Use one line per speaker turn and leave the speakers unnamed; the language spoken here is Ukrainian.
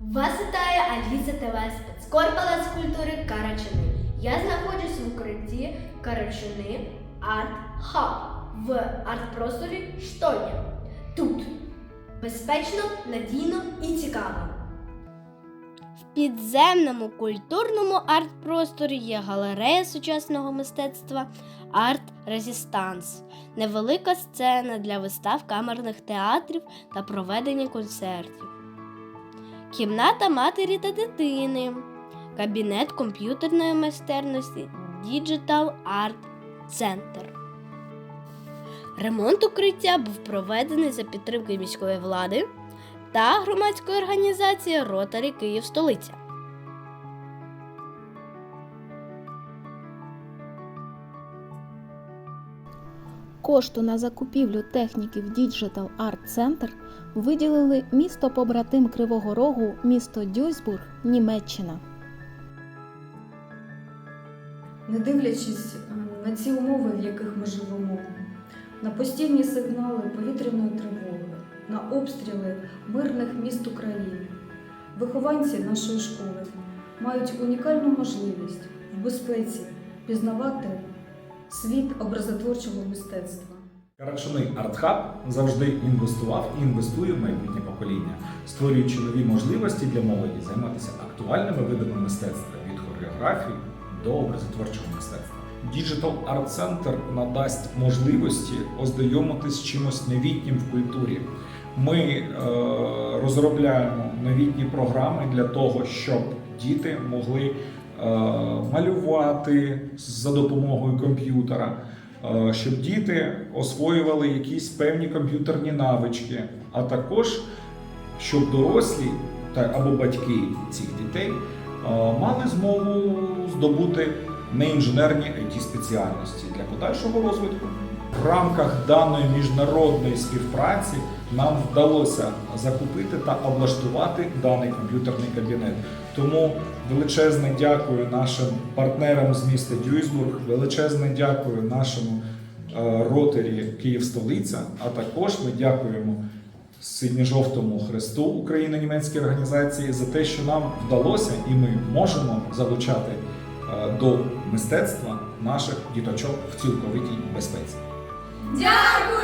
Вас вітає Аліса ТВ спецкорпала з культури Карачини. Я знаходжусь в укритті Карачини Арт Хаб в арт-просторі Штольня. Тут безпечно, надійно і цікаво. В підземному культурному арт-просторі є галерея сучасного мистецтва Арт Резістанс, невелика сцена для вистав камерних театрів та проведення концертів. Кімната матері та дитини, кабінет комп'ютерної майстерності Digital Art Center. Ремонт укриття був проведений за підтримки міської влади та громадської організації Ротарі Київ столиця.
Кошту на закупівлю техніки в Digital Art Center виділили місто побратим Кривого Рогу, місто Дюйсбург, Німеччина.
Не дивлячись е, на ці умови, в яких ми живемо, на постійні сигнали повітряної тривоги, на обстріли мирних міст України, вихованці нашої школи мають унікальну можливість в безпеці пізнавати світ образотворчого мистецтва.
Карачуни Артхаб завжди інвестував і інвестує в майбутнє покоління, створюючи нові можливості для молоді займатися актуальними видами мистецтва від хореографії до образотворчого мистецтва. Digital Art Center надасть можливості ознайомитись чимось новітнім в культурі. Ми е, розробляємо новітні програми для того, щоб діти могли малювати за допомогою комп'ютера, е, щоб діти освоювали якісь певні комп'ютерні навички, а також щоб дорослі або батьки цих дітей е, мали змогу здобути неінженерні it спеціальності для подальшого розвитку. В рамках даної міжнародної співпраці нам вдалося закупити та облаштувати даний комп'ютерний кабінет. Тому величезне дякую нашим партнерам з міста Дюйсбург, величезне дякую нашому е, ротері Київ столиця. А також ми дякуємо синьо-жовтому хресту Україно-німецькій організації за те, що нам вдалося, і ми можемо залучати до мистецтва наших діточок в цілковитій безпеці.
Дякую!